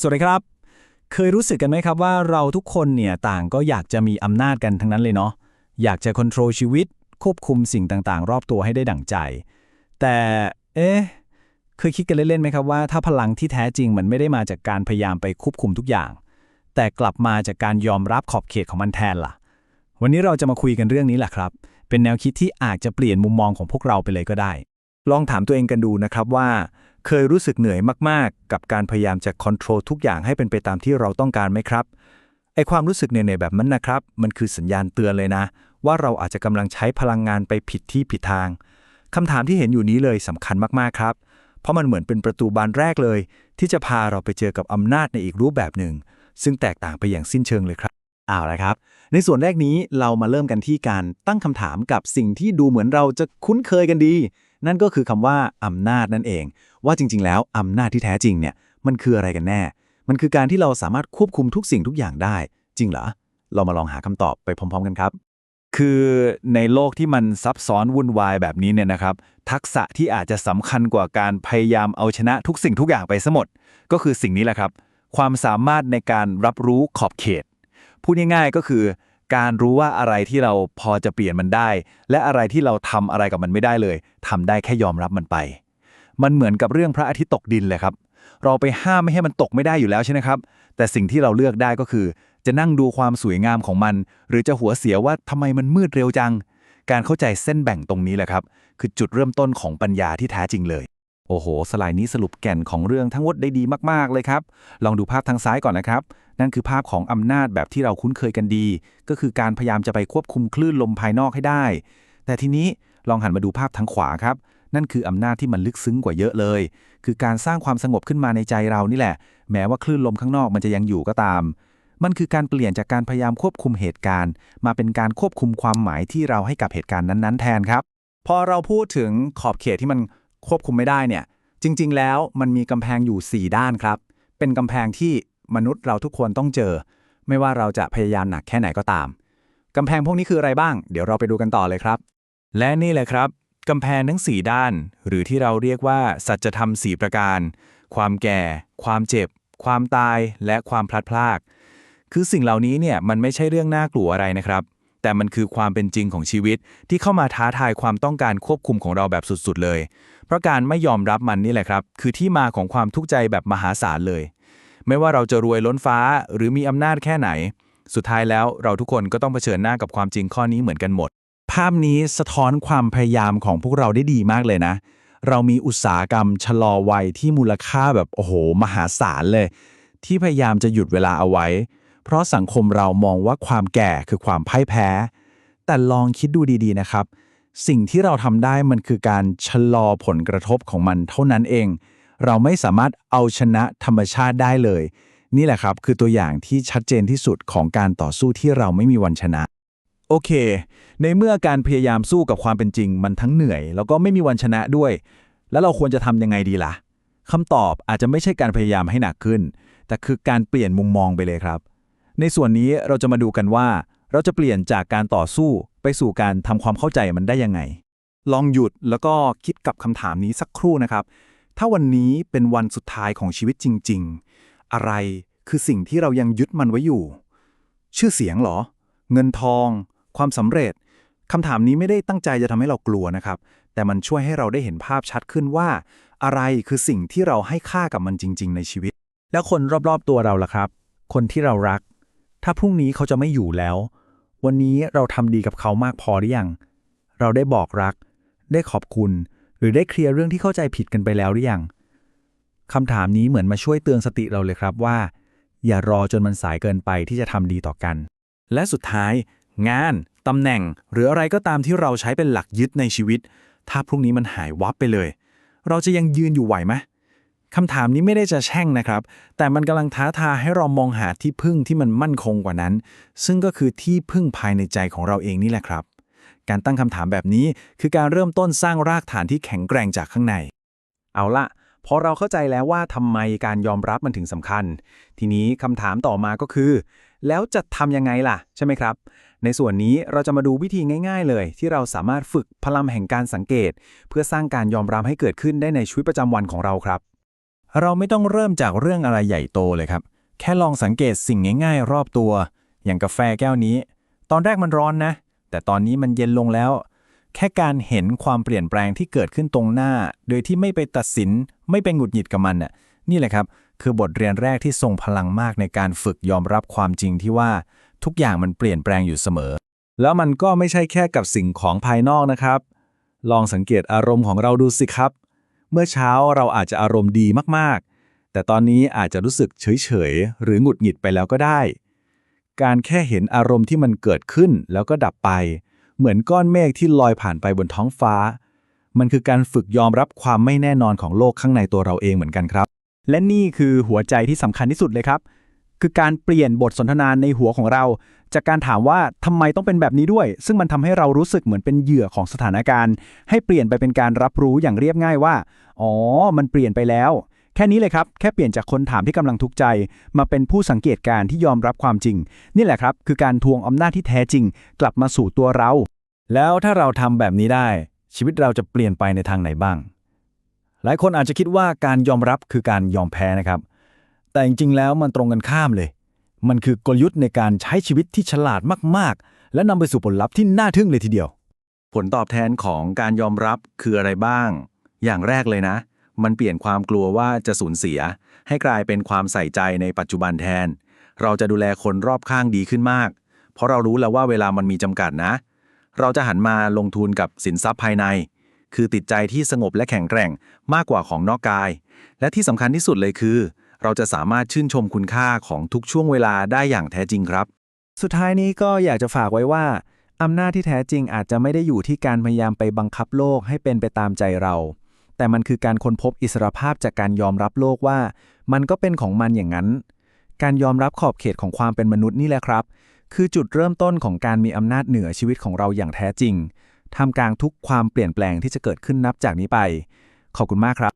สวัสดีครับ เคยรู้สึกกันไหมครับว่าเราทุกคนเนี่ยต่างก็อยากจะมีอำนาจกันทั้งนั้นเลยเนาะ อยากจะควบคุมชีวิต ควบคุมสิ่งต่างๆ รอบตัวให้ได้ดั่งใจ แต่ เอ๊ะ เคยคิดกันเล่นๆไหมครับว่าถ้าพลังที่แท้จริงมันไม่ได้มาจากการพยายามไปควบคุมทุกอย่าง แต่กลับมาจากการยอมรับขอบเขตของมันแทนล่ะ วันนี้เราจะมาคุยกันเรื่องนี้แหละครับ เป็นแนวคิดที่อาจจะเปลี่ยนมุมมองของพวกเราไปเลยก็ได้ ลองถามตัวเองกันดูนะครับว่า เคยรู้สึกเหนื่อยมาก ๆ กับการพยายามจะควบคุมทุกอย่างให้เป็นไปตามที่เราต้องการไหมครับ ไอความรู้สึกเหนื่อยๆแบบนั้นนะครับ มันคือสัญญาณเตือนเลยนะ ว่าเราอาจจะกำลังใช้พลังงานไปผิดที่ผิดทางคำถามที่เห็นอยู่นี้เลยสำคัญมาก ๆ ครับ เพราะมันเหมือนเป็นประตูบานแรกเลย ที่จะพาเราไปเจอกับอำนาจในอีกรูปแบบหนึ่ง ซึ่งแตกต่างไปอย่างสิ้นเชิงเลยครับเอาละครับ ในส่วนแรกนี้เรามาเริ่มกันที่การตั้งคำถามกับสิ่งที่ดูเหมือนเราจะคุ้นเคยกันดี นั่นก็คือคำว่าอำนาจนั่นเอง ว่าจริง ๆ แล้วอำนาจที่แท้จริงเนี่ยมันคืออะไรกันแน่ มันคือการที่เราสามารถควบคุมทุกสิ่งทุกอย่างได้ จริงเหรอ เรามาลองหาคำตอบไปพร้อม ๆ กันครับ คือในโลกที่มันซับซ้อนวุ่นวายแบบนี้เนี่ยนะครับ ทักษะที่อาจจะสำคัญกว่าการพยายามเอาชนะทุกสิ่งทุกอย่างไปซะหมด ก็คือสิ่งนี้แหละครับ ความสามารถในการรับรู้ขอบเขตพูดง่ายๆก็คือ การรู้ว่าอะไรที่เราพอจะเปลี่ยนมันได้ และอะไรที่เราทำอะไรกับมันไม่ได้เลยทำได้แค่ยอมรับมันไป มันเหมือนกับเรื่องพระอาทิตย์ตกดินเลยครับ เราไปห้ามไม่ให้มันตกไม่ได้อยู่แล้วใช่ไหมครับ แต่สิ่งที่เราเลือกได้ก็คือ จะนั่งดูความสวยงามของมัน หรือจะหัวเสียว่าทำไมมันมืดเร็วจัง การเข้าใจเส้นแบ่งตรงนี้แหละครับ คือจุดเริ่มต้นของปัญญาที่แท้จริงเลยโอ้โห สไลด์นี้สรุปแก่นของเรื่องทั้งหมดได้ดีมาก ๆ เลยครับ ลองดูภาพทางซ้ายก่อนนะครับ นั่นคือภาพของอำนาจแบบที่เราคุ้นเคยกันดี ก็คือการพยายามจะไปควบคุมคลื่นลมภายนอกให้ได้ แต่ทีนี้ลองหันมาดูภาพทางขวาครับ นั่นคืออำนาจที่มันลึกซึ้งกว่าเยอะเลย คือการสร้างความสงบขึ้นมาในใจเรานี่แหละ แม้ว่าคลื่นลมข้างนอกมันจะยังอยู่ก็ตาม มันคือการเปลี่ยนจากการพยายามควบคุมเหตุการณ์ มาเป็นการควบคุมความหมายที่เราให้กับเหตุการณ์นั้น ๆ แทนครับ พอเราพูดถึงขอบเขตที่มันควบคุมไม่ได้เนี่ย จริง ๆ แล้วมันมีกำแพงอยู่ 4 ด้านครับ เป็นกำแพงที่ มนุษย์เราทุกคนต้องเจอ ไม่ว่าเราจะพยายามหนักแค่ไหนก็ตาม กำแพงพวกนี้คืออะไรบ้าง เดี๋ยวเราไปดูกันต่อเลยครับ และนี่แหละครับกำแพงทั้ง 4 ด้าน หรือที่เราเรียกว่าสัจธรรม4ประการ ความแก่ ความเจ็บ ความตาย และความพลัดพราก คือสิ่งเหล่านี้เนี่ยมันไม่ใช่เรื่องน่ากลัวอะไรนะครับ แต่มันคือความเป็นจริงของชีวิตที่เข้ามาท้าทายความต้องการควบคุมของเราแบบสุดๆเลย เพราะการไม่ยอมรับมันนี่แหละครับ คือที่มาของความทุกข์ใจแบบมหาศาลเลย ไม่ว่าเราจะรวยล้นฟ้าหรือมีอำนาจแค่ไหน สุดท้ายแล้วเราทุกคนก็ต้องเผชิญหน้ากับความจริงข้อนี้เหมือนกันหมด ภาพนี้สะท้อนความพยายามของพวกเราได้ดีมากเลยนะ เรามีอุตสาหกรรมชะลอวัยที่มูลค่าแบบโอ้โห มหาศาลเลย ที่พยายามจะหยุดเวลาเอาไว้ เพราะสังคมเรามองว่าความแก่คือความพ่ายแพ้ แต่ลองคิดดูดีๆนะครับ สิ่งที่เราทำได้มันคือการชะลอผลกระทบของมันเท่านั้นเอง เราไม่สามารถเอาชนะธรรมชาติได้เลย นี่แหละครับคือตัวอย่างที่ชัดเจนที่สุดของการต่อสู้ที่เราไม่มีวันชนะ โอเค ในเมื่อการพยายามสู้กับความเป็นจริง มันทั้งเหนื่อย แล้วก็ไม่มีวันชนะด้วย แล้วเราควรจะทำยังไงดีล่ะคำตอบอาจจะไม่ใช่การพยายามให้หนักขึ้น แต่คือการเปลี่ยนมุมมองไปเลยครับ ในส่วนนี้เราจะมาดูกันว่า เราจะเปลี่ยนจากการต่อสู้ไปสู่การทำความเข้าใจมันได้ยังไง ลองหยุดแล้วก็คิดกับคำถามนี้สักครู่นะครับ ถ้าวันนี้เป็นวันสุดท้ายของชีวิตจริง ๆ อะไรคือสิ่งที่เรายังยึดมันไว้อยู่ ชื่อเสียงหรอ เงินทอง ความสำเร็จคำถามนี้ไม่ได้ตั้งใจจะทำให้เรากลัวนะครับ แต่มันช่วยให้เราได้เห็นภาพชัดขึ้นว่า อะไรคือสิ่งที่เราให้ค่ากับมันจริง ๆ ในชีวิต แล้วคนรอบๆตัวเราล่ะครับ คนที่เรารัก ถ้าพรุ่งนี้เขาจะไม่อยู่แล้ว วันนี้เราทำดีกับเขามากพอหรือยัง เราได้บอกรัก ได้ขอบคุณ หรือได้เคลียร์เรื่องที่เข้าใจผิดกันไปแล้วหรือยังคำถามนี้เหมือนมาช่วยเตือนสติเราเลยครับว่า อย่ารอจนมันสายเกินไปที่จะทำดีต่อกัน และสุดท้าย งานตำแหน่ง หรืออะไรก็ตามที่เราใช้เป็นหลักยึดในชีวิต ถ้าพรุ่งนี้มันหายวับไปเลย เราจะยังยืนอยู่ไหวไหมคำถามนี้ไม่ได้จะแช่งนะครับ แต่มันกำลังท้าทายให้เรามองหาที่พึ่งที่มันมั่นคงกว่านั้น ซึ่งก็คือที่พึ่งภายในใจของเราเองนี่แหละครับ การตั้งคำถามแบบนี้คือการเริ่มต้นสร้างรากฐานที่แข็งแกร่งจากข้างใน เอาละพอเราเข้าใจแล้วว่าทำไมการยอมรับมันถึงสำคัญ ทีนี้คำถามต่อมาก็คือ แล้วจะทำยังไงล่ะ ใช่ไหมครับ ในส่วนนี้เราจะมาดูวิธีง่าย ๆ เลย ที่เราสามารถฝึกพลังแห่งการสังเกต เพื่อสร้างการยอมรับให้เกิดขึ้นได้ในชีวิตประจำวันของเราครับ เราไม่ต้องเริ่มจากเรื่องอะไรใหญ่โตเลยครับ แค่ลองสังเกตสิ่งง่าย ๆ รอบตัว อย่างกาแฟแก้วนี้ ตอนแรกมันร้อนนะ แต่ตอนนี้มันเย็นลงแล้ว แค่การเห็นความเปลี่ยนแปลงที่เกิดขึ้นตรงหน้า โดยที่ไม่ไปตัดสิน ไม่ไปหงุดหงิดกับมันน่ะ นี่แหละครับ คือบทเรียนแรกที่ทรงพลังมากในการฝึกยอมรับความจริงที่ว่าทุกอย่างมันเปลี่ยนแปลงอยู่เสมอ แล้วมันก็ไม่ใช่แค่กับสิ่งของภายนอกนะครับ ลองสังเกตอารมณ์ของเราดูสิครับ เมื่อเช้าเราอาจจะอารมณ์ดีมากๆ แต่ตอนนี้อาจจะรู้สึกเฉยๆหรือหงุดหงิดไปแล้วก็ได้ การแค่เห็นอารมณ์ที่มันเกิดขึ้นแล้วก็ดับไป เหมือนก้อนเมฆที่ลอยผ่านไปบนท้องฟ้า มันคือการฝึกยอมรับความไม่แน่นอนของโลกข้างในตัวเราเองเหมือนกันครับ และนี่คือหัวใจที่สำคัญที่สุดเลยครับ คือการเปลี่ยนบทสนทนาในหัวของเรา จากการถามว่าทำไมต้องเป็นแบบนี้ด้วย ซึ่งมันทำให้เรารู้สึกเหมือนเป็นเหยื่อของสถานการณ์ ให้เปลี่ยนไปเป็นการรับรู้อย่างเรียบง่ายว่า อ๋อ มันเปลี่ยนไปแล้ว แค่นี้เลยครับ แค่เปลี่ยนจากคนถามที่กำลังทุกข์ใจ มาเป็นผู้สังเกตการณ์ที่ยอมรับความจริง นี่แหละครับ คือการทวงอำนาจที่แท้จริง กลับมาสู่ตัวเรา แล้วถ้าเราทำแบบนี้ได้ ชีวิตเราจะเปลี่ยนไปในทางไหนบ้าง หลายคนอาจจะคิดว่าการยอมรับคือการยอมแพ้นะครับ แต่จริงๆแล้วมันตรงกันข้ามเลย มันคือกลยุทธ์ในการใช้ชีวิตที่ฉลาดมากๆ และนำไปสู่ผลลัพธ์ที่น่าทึ่งเลยทีเดียว ผลตอบแทนของการยอมรับคืออะไรบ้าง อย่างแรกเลยนะ มันเปลี่ยนความกลัวว่าจะสูญเสีย ให้กลายเป็นความใส่ใจในปัจจุบันแทน เราจะดูแลคนรอบข้างดีขึ้นมาก เพราะเรารู้แล้วว่าเวลามันมีจำกัดนะ เราจะหันมาลงทุนกับสินทรัพย์ภายใน คือติดใจที่สงบและแข็งแกร่งมากกว่าของนอกกาย และที่สำคัญที่สุดเลยคือ เราจะสามารถชื่นชมคุณค่าของทุกช่วงเวลาได้อย่างแท้จริงครับ สุดท้ายนี้ก็อยากจะฝากไว้ว่าอำนาจที่แท้จริงอาจจะไม่ได้อยู่ที่การพยายามไปบังคับโลกให้เป็นไปตามใจเรา แต่มันคือการค้นพบอิสรภาพจากการยอมรับโลกว่า มันก็เป็นของมันอย่างนั้น การยอมรับขอบเขตของความเป็นมนุษย์นี่แหละครับ คือจุดเริ่มต้นของการมีอำนาจเหนือชีวิตของเราอย่างแท้จริงท่ามกลางทุกความเปลี่ยนแปลงที่จะเกิดขึ้นนับจากนี้ไป ขอบคุณมากครับ